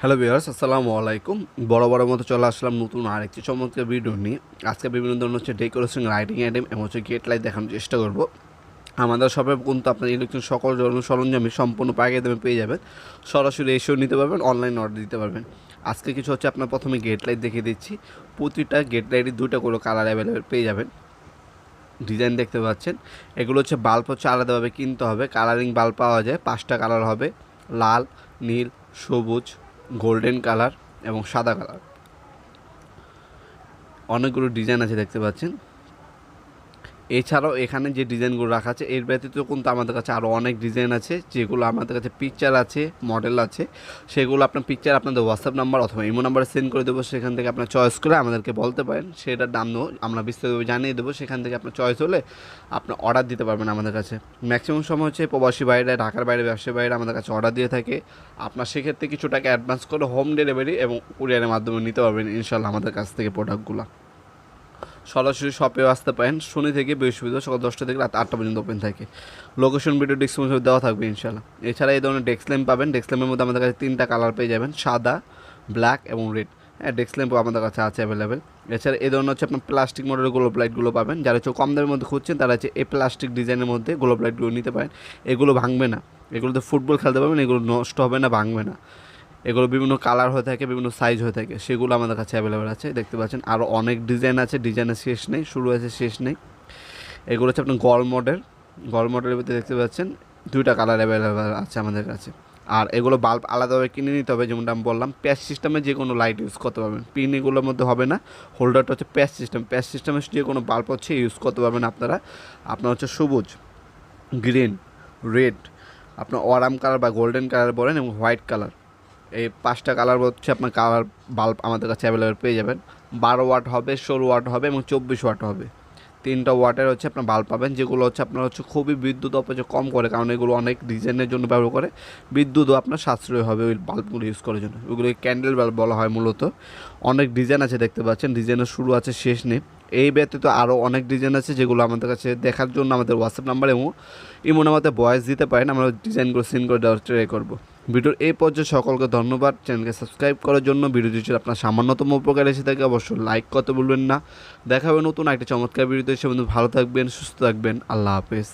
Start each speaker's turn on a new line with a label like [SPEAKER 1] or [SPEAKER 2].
[SPEAKER 1] Hello বিয়ার্স আসসালামু আলাইকুম। বড় বড় মতো চলে আসলাম নতুন আরেকটি চমৎকার ভিডিও নিয়ে। আজকে বিভিন্ন ধরনের হচ্ছে ডেকোরেশন লাইটিং আইটেম এবং হচ্ছে গেট লাইট দেখানোর চেষ্টা করব। আমাদের শপে কিন্তু আপনার ইলেকট্রনিক সকল ধরনের সরঞ্জামই সম্পূর্ণ পাইকারি দামে পেয়ে যাবেন। সরাসরি এসেও নিতে পারবেন অনলাইন অর্ডার দিতে পারবেন। আজকে কিছু হচ্ছে আপনার প্রথমে গেট লাইট দেখিয়ে দিচ্ছি। প্রতিটা গেট লাইটই দুইটা করে কালার অ্যাভেলেবেল পেয়ে যাবেন। ডিজাইন দেখতে পাচ্ছেন। এগুলো হচ্ছে বাল্ব হচ্ছে আলাদাভাবে কিনতে হবে। কালারিং বাল্ব পাওয়া যায়, পাঁচটা কালার হবে। লাল, নীল, সবুজ। গোল্ডেন কালার এবং সাদা কালার। অনেকগুলো ডিজাইন আছে দেখতে পাচ্ছেন। এছাড়াও এখানে যে ডিজাইনগুলো রাখা আছে, এর ব্যতীত কিন্তু আমাদের কাছে আরও অনেক ডিজাইন আছে, যেগুলো আমাদের কাছে পিকচার আছে মডেল আছে। সেগুলো আপনার পিকচার আপনাদের হোয়াটসঅ্যাপ নাম্বার অথবা ইমো নাম্বারে সেন্ড করে দেবো, সেখান থেকে আপনার চয়েস করে আমাদেরকে বলতে পারেন। সেটার দাম নেব আমরা বিস্তারিতভাবে জানিয়ে দেবো, সেখান থেকে আপনার চয়েস হলে আপনার অর্ডার দিতে পারবেন আমাদের কাছে। ম্যাক্সিমাম সময় হচ্ছে প্রবাসী বাইরে ঢাকার বাইরে ব্যবসায়ী বাইরে আমাদের কাছে অর্ডার দিয়ে থাকে। আপনার সেক্ষেত্রে কিছু টাকা অ্যাডভান্স করে হোম ডেলিভারি এবং কুরিয়ারের মাধ্যমে নিতে পারবেন ইনশাল্লাহ আমাদের কাছ থেকে প্রোডাক্টগুলো সরাসরি শপেও আসতে পারেন। শনি থেকে বৃহস্পতিবার সকাল দশটা থেকে রাত আটটা পর্যন্ত ওপেন থাকে। লোকেশন ভিডিও ডিসক্রিপশনে দেওয়া থাকবে ইনশাল্লাহ এছাড়া এই ধরনের ডেস্ক ল্যাম্প পাবেন। ডেস্ক ল্যাম্পের মধ্যে আমাদের কাছে তিনটা কালার পেয়ে যাবেন। সাদা ব্ল্যাক এবং রেড হ্যাঁ ডেস্ক ল্যাম্পও আমাদের কাছে আছে অ্যাভেলেবেল এছাড়া এই ধরনের হচ্ছে আপনার প্লাস্টিক মডেলের গ্লোব লাইটগুলো পাবেন। যারা হচ্ছে কম দামের মধ্যে খুঁজছেন, তারা হচ্ছে এই প্লাস্টিক ডিজাইনের মধ্যে গ্লোব লাইটগুলো নিতে পারেন। এগুলো ভাঙবে না। এগুলোতে ফুটবল খেলতে পারবেন, এগুলো নষ্ট হবে না, ভাঙবে না। এগুলো বিভিন্ন কালার হয়ে থাকে, বিভিন্ন সাইজ হয়ে থাকে, সেগুলো আমাদের কাছে অ্যাভেলেবেল আছে। দেখতে পাচ্ছেন আরও অনেক ডিজাইন আছে ডিজাইনের শেষ নেই, শুরু আছে শেষ নেই। এগুলো হচ্ছে আপনার গল মডেল গল মডেলের ভিতরে দেখতে পাচ্ছেন দুইটা কালার অ্যাভেলেবেল আছে আমাদের কাছে। আর এগুলো বাল্ব আলাদাভাবে কিনে নিতে হবে, যেমনটা আমি বললাম প্যাচ সিস্টেমে যে কোনো লাইট ইউজ করতে পারবেন। পিন এগুলোর মধ্যে হবে না হোল্ডারটা হচ্ছে প্যাচ সিস্টেম প্যাচ সিস্টেমে যে কোনো বাল্ব হচ্ছে ইউজ করতে পারবেন আপনারা। আপনার হচ্ছে সবুজ গ্রিন রেড আপনার অরাম কালার বা গোল্ডেন কালার বলেন এবং হোয়াইট কালার এই পাঁচটা কালার হচ্ছে আপনার কালার বাল্ব আমাদের কাছে অ্যাভেলেবেল পেয়ে যাবেন। বারো ওয়াট হবে, ষোলো ওয়াট হবে এবং চব্বিশ ওয়াট হবে। তিনটা ওয়াটের হচ্ছে আপনার বাল্ব পাবেন, যেগুলো হচ্ছে আপনার হচ্ছে খুবই বিদ্যুৎ অপচয় কম করে, কারণ এগুলো অনেক ডিজাইনের জন্য ব্যবহার করে। বিদ্যুৎও আপনার সাশ্রয় হবে ওই বাল্বগুলো ইউজ করার জন্য। ওইগুলো ক্যান্ডেল বাল্ব বলা হয় মূলত। অনেক ডিজাইন আছে দেখতে পাচ্ছেন ডিজাইনের শুরু আছে, শেষ নেই। এই ব্যতীত আরও অনেক ডিজাইন আছে যেগুলো আমাদের কাছে দেখার জন্য আমাদের হোয়াটসঅ্যাপ নাম্বার এবং ইমন আমাদের ভয়েস দিতে পারেন, আমরা ডিজাইনগুলো সেন্ড করে দেওয়ার ট্রাই করব। ভিডিওর এই পর্যায়ে সকলকে ধন্যবাদ। চ্যানেলকে সাবস্ক্রাইব করার জন্য ভিডিওটি যদি আপনার সামান্যতম উপকার এসে থাকে, অবশ্যই লাইক করতে বলবেন না। দেখা হবে নতুন একটা চমৎকার ভিডিওতে। সে ভালো থাকবেন, সুস্থ থাকবেন। আল্লাহ হাফেজ।